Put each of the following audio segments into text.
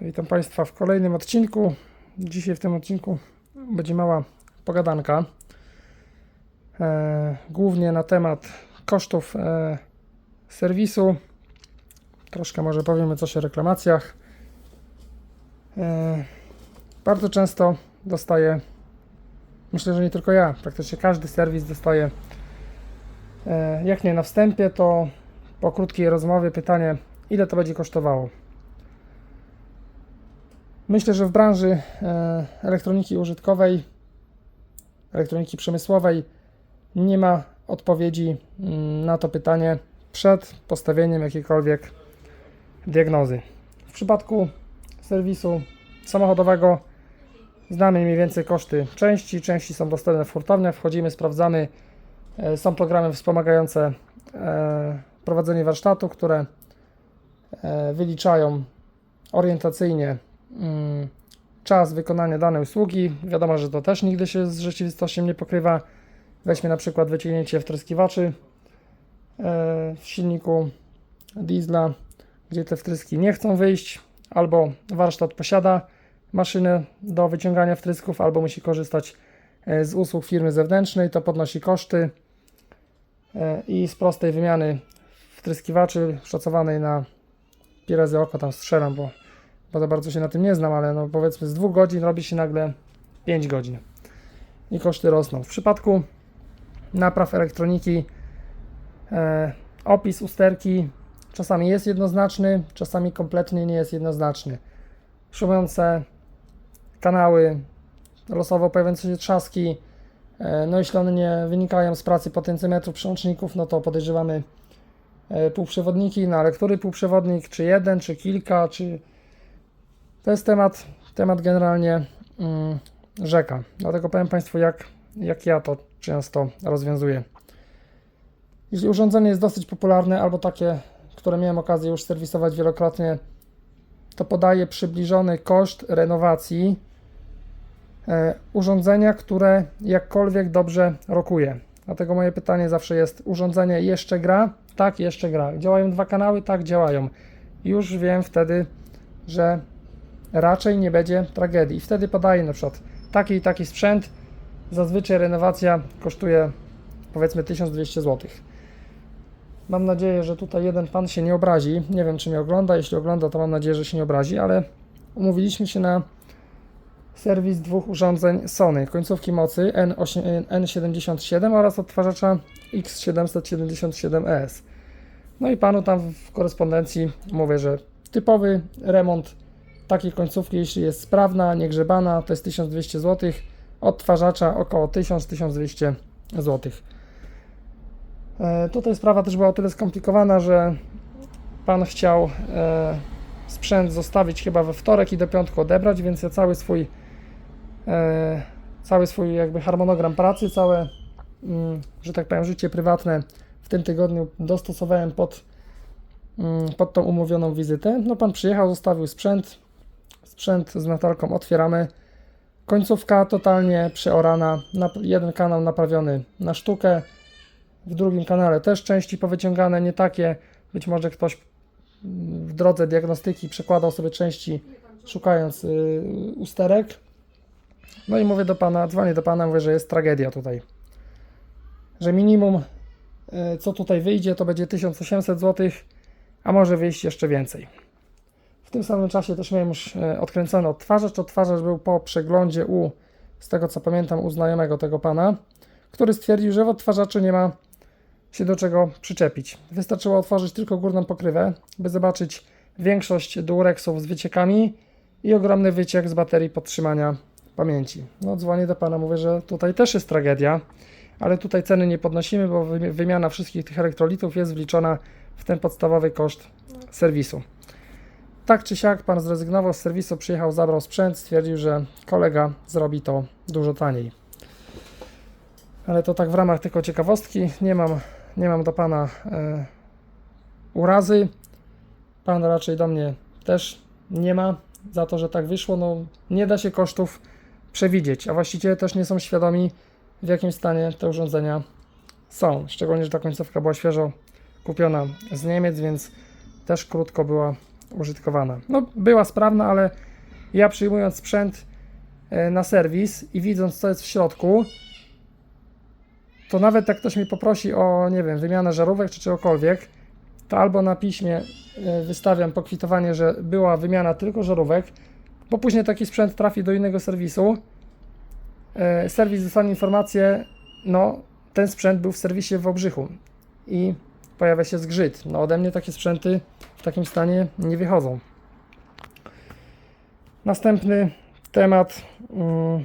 Witam Państwa w kolejnym odcinku. Dzisiaj w tym odcinku będzie mała pogadanka. E, głównie na temat kosztów e, serwisu. Troszkę może powiemy coś o reklamacjach. E, bardzo często dostaję, myślę, że nie tylko ja, praktycznie każdy serwis dostaje, e, jak nie na wstępie, to po krótkiej rozmowie pytanie, ile to będzie kosztowało. Myślę, że w branży e, elektroniki użytkowej, elektroniki przemysłowej nie ma odpowiedzi mm, na to pytanie przed postawieniem jakiejkolwiek diagnozy. W przypadku serwisu samochodowego znamy mniej więcej koszty części. Części są dostępne w hurtowniach. Wchodzimy, sprawdzamy. E, Są programy wspomagające e, prowadzenie warsztatu, które wyliczają orientacyjnie czas wykonania danej usługi. Wiadomo, że to też nigdy się z rzeczywistością nie pokrywa. Weźmy na przykład wyciągnięcie wtryskiwaczy e, w silniku diesla, gdzie te wtryski nie chcą wyjść, albo warsztat posiada maszynę do wyciągania wtrysków, albo musi korzystać e, z usług firmy zewnętrznej, to podnosi koszty e, i z prostej wymiany wtryskiwaczy szacowanej na pi oko tam strzelam, bo bo za bardzo się na tym nie znam, ale no powiedzmy z dwóch godzin robi się nagle 5 godzin i koszty rosną. W przypadku napraw elektroniki e, opis usterki czasami jest jednoznaczny, czasami kompletnie nie jest jednoznaczny. Szumiące kanały, losowo pojawiające się trzaski, e, no jeśli one nie wynikają z pracy potencjometrów przełączników, no to podejrzewamy e, półprzewodniki, no ale który półprzewodnik, czy jeden, czy kilka, czy to jest temat, temat generalnie mm, rzeka. Dlatego powiem Państwu, jak, jak ja to często rozwiązuję. Jeśli urządzenie jest dosyć popularne, albo takie, które miałem okazję już serwisować wielokrotnie, to podaję przybliżony koszt renowacji e, urządzenia, które jakkolwiek dobrze rokuje. Dlatego moje pytanie zawsze jest: urządzenie jeszcze gra? Tak, jeszcze gra. Działają dwa kanały? Tak, działają. Już wiem wtedy, że raczej nie będzie tragedii. Wtedy podaję na przykład taki i taki sprzęt. Zazwyczaj renowacja kosztuje powiedzmy 1200 zł. Mam nadzieję, że tutaj jeden pan się nie obrazi. Nie wiem, czy mnie ogląda. Jeśli ogląda, to mam nadzieję, że się nie obrazi, ale umówiliśmy się na serwis dwóch urządzeń Sony, końcówki mocy N8, N77 oraz odtwarzacza X777ES. No i panu tam w korespondencji mówię, że typowy remont takiej końcówki, jeśli jest sprawna, niegrzebana, to jest 1200 zł, odtwarzacza około 1000-1200 zł. E, tutaj sprawa też była o tyle skomplikowana, że pan chciał e, sprzęt zostawić chyba we wtorek i do piątku odebrać, więc ja cały swój e, cały swój jakby harmonogram pracy, całe, mm, że tak powiem, życie prywatne w tym tygodniu dostosowałem pod, mm, pod tą umówioną wizytę. No pan przyjechał, zostawił sprzęt, sprzęt z Natalką otwieramy. Końcówka totalnie przeorana, na, jeden kanał naprawiony na sztukę, w drugim kanale też części powyciągane, nie takie, być może ktoś w drodze diagnostyki przekładał sobie części szukając y, usterek. No i mówię do pana, dzwonię do pana, mówię, że jest tragedia tutaj. Że minimum y, co tutaj wyjdzie to będzie 1800 zł, a może wyjść jeszcze więcej. W tym samym czasie też miałem już e, odkręcony odtwarzacz. Odtwarzacz był po przeglądzie u, z tego co pamiętam, u znajomego tego pana, który stwierdził, że w odtwarzaczu nie ma się do czego przyczepić. Wystarczyło otworzyć tylko górną pokrywę, by zobaczyć większość dureksów z wyciekami i ogromny wyciek z baterii podtrzymania pamięci. No dzwonię do pana, mówię, że tutaj też jest tragedia, ale tutaj ceny nie podnosimy, bo wymi- wymiana wszystkich tych elektrolitów jest wliczona w ten podstawowy koszt serwisu. Tak czy siak, pan zrezygnował z serwisu, przyjechał, zabrał sprzęt, stwierdził, że kolega zrobi to dużo taniej. Ale to tak w ramach tylko ciekawostki. Nie mam, nie mam do pana e, urazy. Pan raczej do mnie też nie ma za to, że tak wyszło. No, nie da się kosztów przewidzieć, a właściciele też nie są świadomi, w jakim stanie te urządzenia są. Szczególnie, że ta końcówka była świeżo kupiona z Niemiec, więc też krótko była użytkowana. No, była sprawna, ale ja przyjmując sprzęt e, na serwis i widząc, co jest w środku, to nawet jak ktoś mi poprosi o, nie wiem, wymianę żarówek czy czegokolwiek, to albo na piśmie e, wystawiam pokwitowanie, że była wymiana tylko żarówek, bo później taki sprzęt trafi do innego serwisu. E, Serwis dostanie informację, no, ten sprzęt był w serwisie w Wałbrzychu i pojawia się zgrzyt. No, ode mnie takie sprzęty w takim stanie nie wychodzą. Następny temat. mm,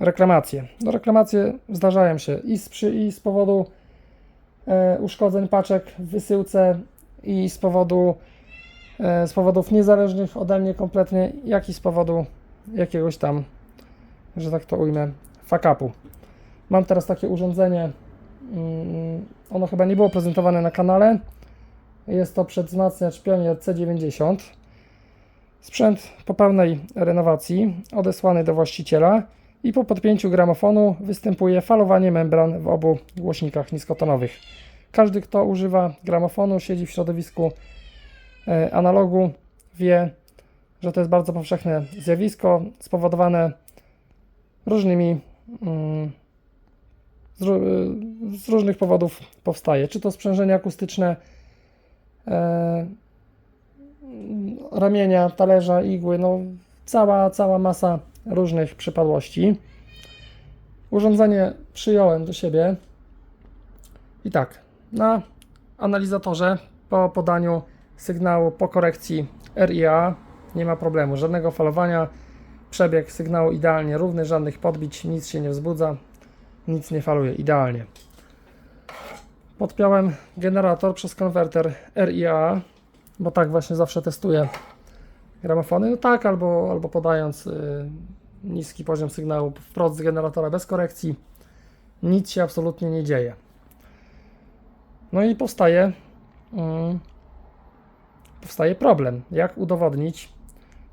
reklamacje. No, reklamacje zdarzają się i z, przy, i z powodu e, uszkodzeń paczek w wysyłce i z powodu e, z powodów niezależnych ode mnie kompletnie, jak i z powodu jakiegoś tam, że tak to ujmę, fakapu. Mam teraz takie urządzenie, ono chyba nie było prezentowane na kanale. Jest to przedwzmacniacz Pionier C90. Sprzęt po pełnej renowacji, odesłany do właściciela i po podpięciu gramofonu występuje falowanie membran w obu głośnikach niskotonowych. Każdy, kto używa gramofonu, siedzi w środowisku e, analogu, wie, że to jest bardzo powszechne zjawisko spowodowane różnymi mm, z, ró- z różnych powodów powstaje. Czy to sprzężenie akustyczne, e, ramienia, talerza, igły, no cała, cała masa różnych przypadłości. Urządzenie przyjąłem do siebie i tak, na analizatorze po podaniu sygnału po korekcji RIA nie ma problemu, żadnego falowania, przebieg sygnału idealnie równy, żadnych podbić, nic się nie wzbudza, nic nie faluje, idealnie. Podpiąłem generator przez konwerter RIA, bo tak właśnie zawsze testuję gramofony, no tak, albo, albo podając y, niski poziom sygnału wprost z generatora bez korekcji, nic się absolutnie nie dzieje. No i powstaje, mm, powstaje problem, jak udowodnić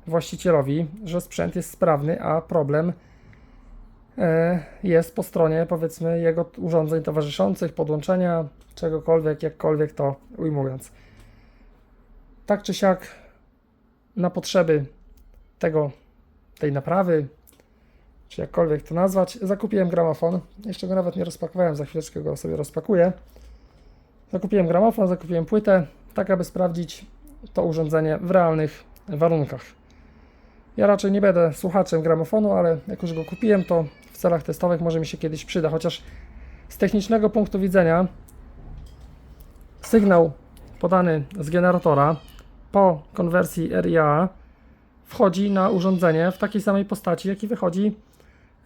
właścicielowi, że sprzęt jest sprawny, a problem jest po stronie powiedzmy jego urządzeń towarzyszących, podłączenia, czegokolwiek, jakkolwiek to ujmując. Tak czy siak na potrzeby tego, tej naprawy, czy jakkolwiek to nazwać, zakupiłem gramofon. Jeszcze go nawet nie rozpakowałem, za chwileczkę go sobie rozpakuję. Zakupiłem gramofon, zakupiłem płytę, tak aby sprawdzić to urządzenie w realnych warunkach. Ja raczej nie będę słuchaczem gramofonu, ale jak już go kupiłem, to w celach testowych może mi się kiedyś przyda, chociaż z technicznego punktu widzenia sygnał podany z generatora po konwersji RIA wchodzi na urządzenie w takiej samej postaci, jaki wychodzi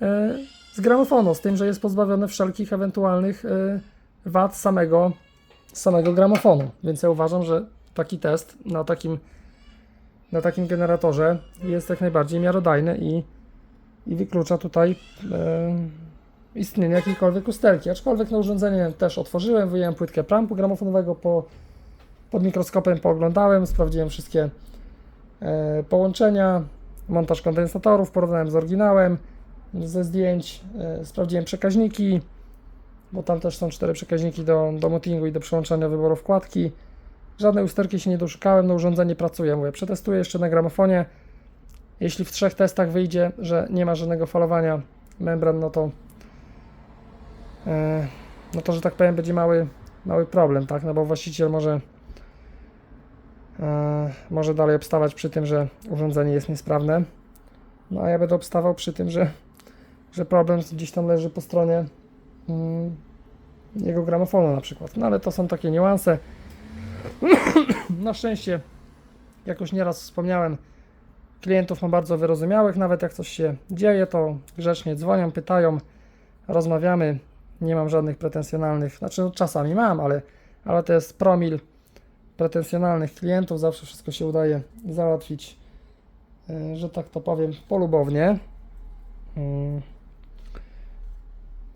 e, z gramofonu, z tym, że jest pozbawiony wszelkich ewentualnych e, wad samego, samego gramofonu. Więc ja uważam, że taki test na takim, na takim generatorze jest jak najbardziej miarodajny i, i wyklucza tutaj e, istnienie jakiejkolwiek usterki. Aczkolwiek na urządzenie też otworzyłem, wyjąłem płytkę prampu gramofonowego po pod mikroskopem pooglądałem, sprawdziłem wszystkie e, połączenia, montaż kondensatorów, porównałem z oryginałem ze zdjęć, e, sprawdziłem przekaźniki, bo tam też są cztery przekaźniki do, do mutingu i do przyłączania wyboru wkładki. Żadnej usterki się nie doszukałem, no urządzenie pracuje. Mówię, przetestuję jeszcze na gramofonie. Jeśli w trzech testach wyjdzie, że nie ma żadnego falowania membran, no to e, no to, że tak powiem, będzie mały, mały problem, tak? No bo właściciel może e, może dalej obstawać przy tym, że urządzenie jest niesprawne. No a ja będę obstawał przy tym, że, że problem gdzieś tam leży po stronie mm, jego gramofonu na przykład. No ale to są takie niuanse. Na szczęście, jak już nieraz wspomniałem, klientów mam bardzo wyrozumiałych. Nawet jak coś się dzieje, to grzecznie dzwonią, pytają, rozmawiamy. Nie mam żadnych pretensjonalnych, znaczy no, czasami mam, ale, ale to jest promil pretensjonalnych klientów. Zawsze wszystko się udaje załatwić, e, że tak to powiem, polubownie. Mm.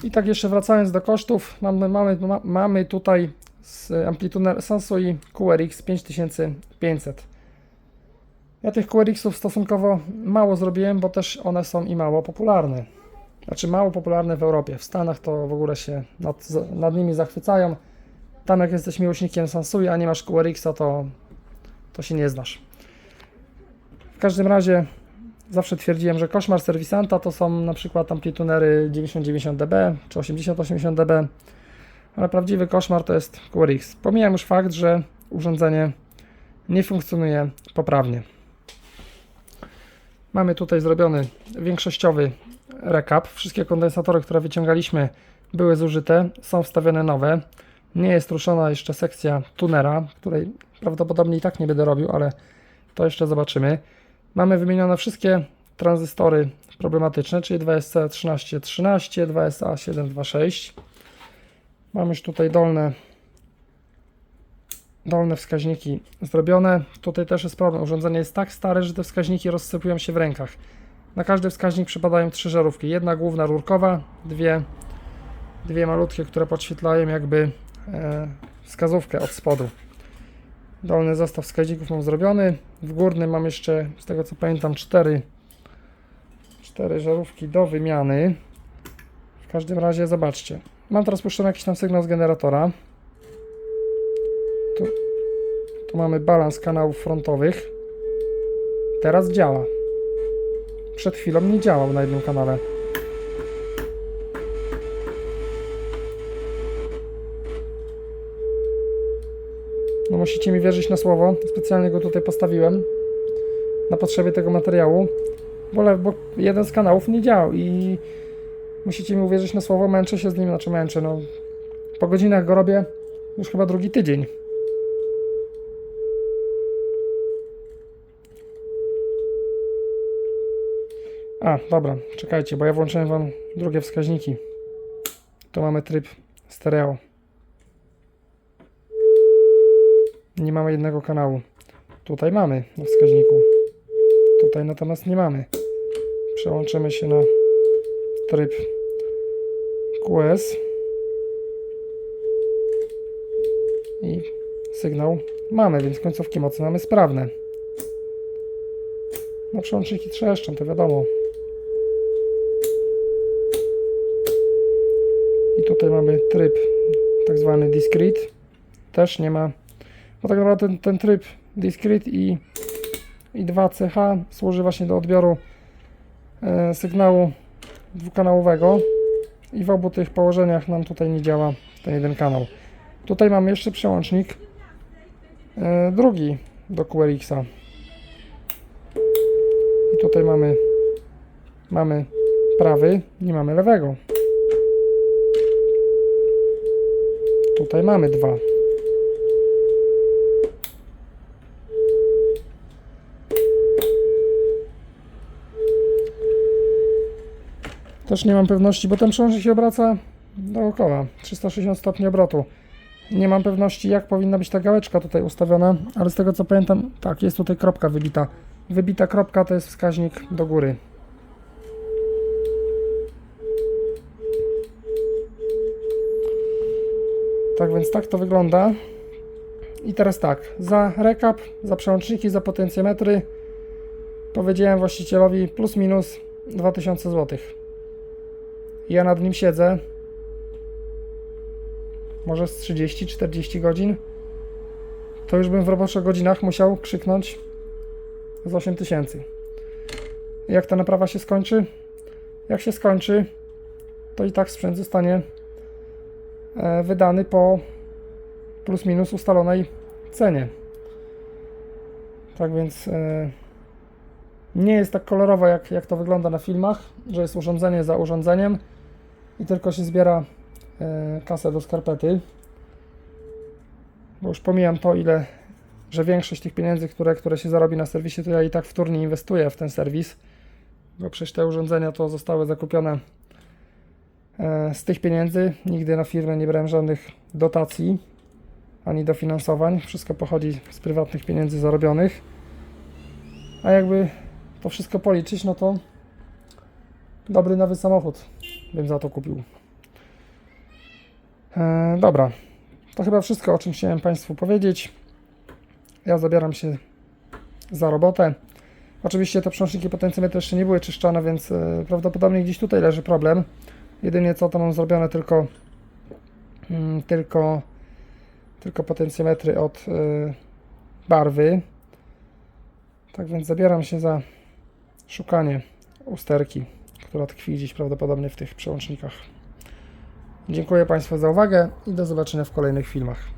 I tak jeszcze wracając do kosztów, mamy, mamy, ma- mamy tutaj z amplituner Sansui QRX 5500. Ja tych QRX-ów stosunkowo mało zrobiłem, bo też one są i mało popularne. Znaczy mało popularne w Europie. W Stanach to w ogóle się nad, nad nimi zachwycają. Tam jak jesteś miłośnikiem Sansui, a nie masz QRX-a, to, to się nie znasz. W każdym razie zawsze twierdziłem, że koszmar serwisanta to są na przykład amplitunery 90-90 dB czy 80-80 dB, ale prawdziwy koszmar to jest QRX. Pomijam już fakt, że urządzenie nie funkcjonuje poprawnie. Mamy tutaj zrobiony większościowy recap. Wszystkie kondensatory, które wyciągaliśmy, były zużyte, są wstawione nowe. Nie jest ruszona jeszcze sekcja tunera, której prawdopodobnie i tak nie będę robił, ale to jeszcze zobaczymy. Mamy wymienione wszystkie tranzystory problematyczne, czyli 2SC1313, 2SA726. Mam już tutaj dolne, dolne wskaźniki zrobione. Tutaj też jest problem. Urządzenie jest tak stare, że te wskaźniki rozsypują się w rękach. Na każdy wskaźnik przypadają trzy żarówki. Jedna główna rurkowa, dwie, dwie malutkie, które podświetlają jakby e, wskazówkę od spodu. Dolny zestaw wskaźników mam zrobiony. W górnym mam jeszcze, z tego co pamiętam, cztery, cztery żarówki do wymiany. W każdym razie zobaczcie. Mam teraz puszczony jakiś tam sygnał z generatora. Tu, tu mamy balans kanałów frontowych. Teraz działa. Przed chwilą nie działał na jednym kanale. No musicie mi wierzyć na słowo. Specjalnie go tutaj postawiłem na potrzeby tego materiału. Bo, bo jeden z kanałów nie działał i musicie mi uwierzyć na słowo. Męczę się z nim, znaczy męczę. No, po godzinach go robię już chyba drugi tydzień. A, dobra, czekajcie, bo ja włączyłem wam drugie wskaźniki. Tu mamy tryb stereo. Nie mamy jednego kanału. Tutaj mamy na wskaźniku. Tutaj natomiast nie mamy. Przełączymy się na tryb QS. I sygnał mamy, więc końcówki mocy mamy sprawne. No przełączniki trzeszczą, to wiadomo. I tutaj mamy tryb tak zwany discrete. Też nie ma bo tak naprawdę ten, ten tryb discrete i, i 2CH służy właśnie do odbioru e, sygnału dwukanałowego i w obu tych położeniach nam tutaj nie działa ten jeden kanał. Tutaj mamy jeszcze przełącznik e, drugi do QRX-a. I tutaj mamy mamy prawy, nie mamy lewego. Tutaj mamy dwa. Też nie mam pewności, bo ten przełącznik się obraca dookoła, 360 stopni obrotu. Nie mam pewności, jak powinna być ta gałeczka tutaj ustawiona, ale z tego co pamiętam, tak, jest tutaj kropka wybita. Wybita kropka to jest wskaźnik do góry. Tak więc tak to wygląda. I teraz tak, za recap, za przełączniki, za potencjometry powiedziałem właścicielowi plus minus 2000 zł. Ja nad nim siedzę może z 30-40 godzin. To już bym w roboczych godzinach musiał krzyknąć z 8000. Jak ta naprawa się skończy? Jak się skończy, to i tak sprzęt zostanie e, wydany po plus minus ustalonej cenie. Tak więc e, nie jest tak kolorowo, jak, jak to wygląda na filmach, że jest urządzenie za urządzeniem i tylko się zbiera e, kasę do skarpety. Bo już pomijam to, ile, że większość tych pieniędzy, które, które się zarobi na serwisie, to ja i tak wtórnie inwestuję w ten serwis, bo przecież te urządzenia to zostały zakupione e, z tych pieniędzy. Nigdy na firmę nie brałem żadnych dotacji ani dofinansowań. Wszystko pochodzi z prywatnych pieniędzy zarobionych. A jakby to wszystko policzyć, no to dobry nowy samochód bym za to kupił. E, dobra, to chyba wszystko, o czym chciałem Państwu powiedzieć. Ja zabieram się za robotę. Oczywiście te przełączniki potencjometry jeszcze nie były czyszczone, więc e, prawdopodobnie gdzieś tutaj leży problem. Jedynie co to mam zrobione tylko mm, tylko tylko potencjometry od e, barwy. Tak więc zabieram się za szukanie usterki, która tkwi gdzieś prawdopodobnie w tych przełącznikach. Dziękuję Państwu za uwagę i do zobaczenia w kolejnych filmach.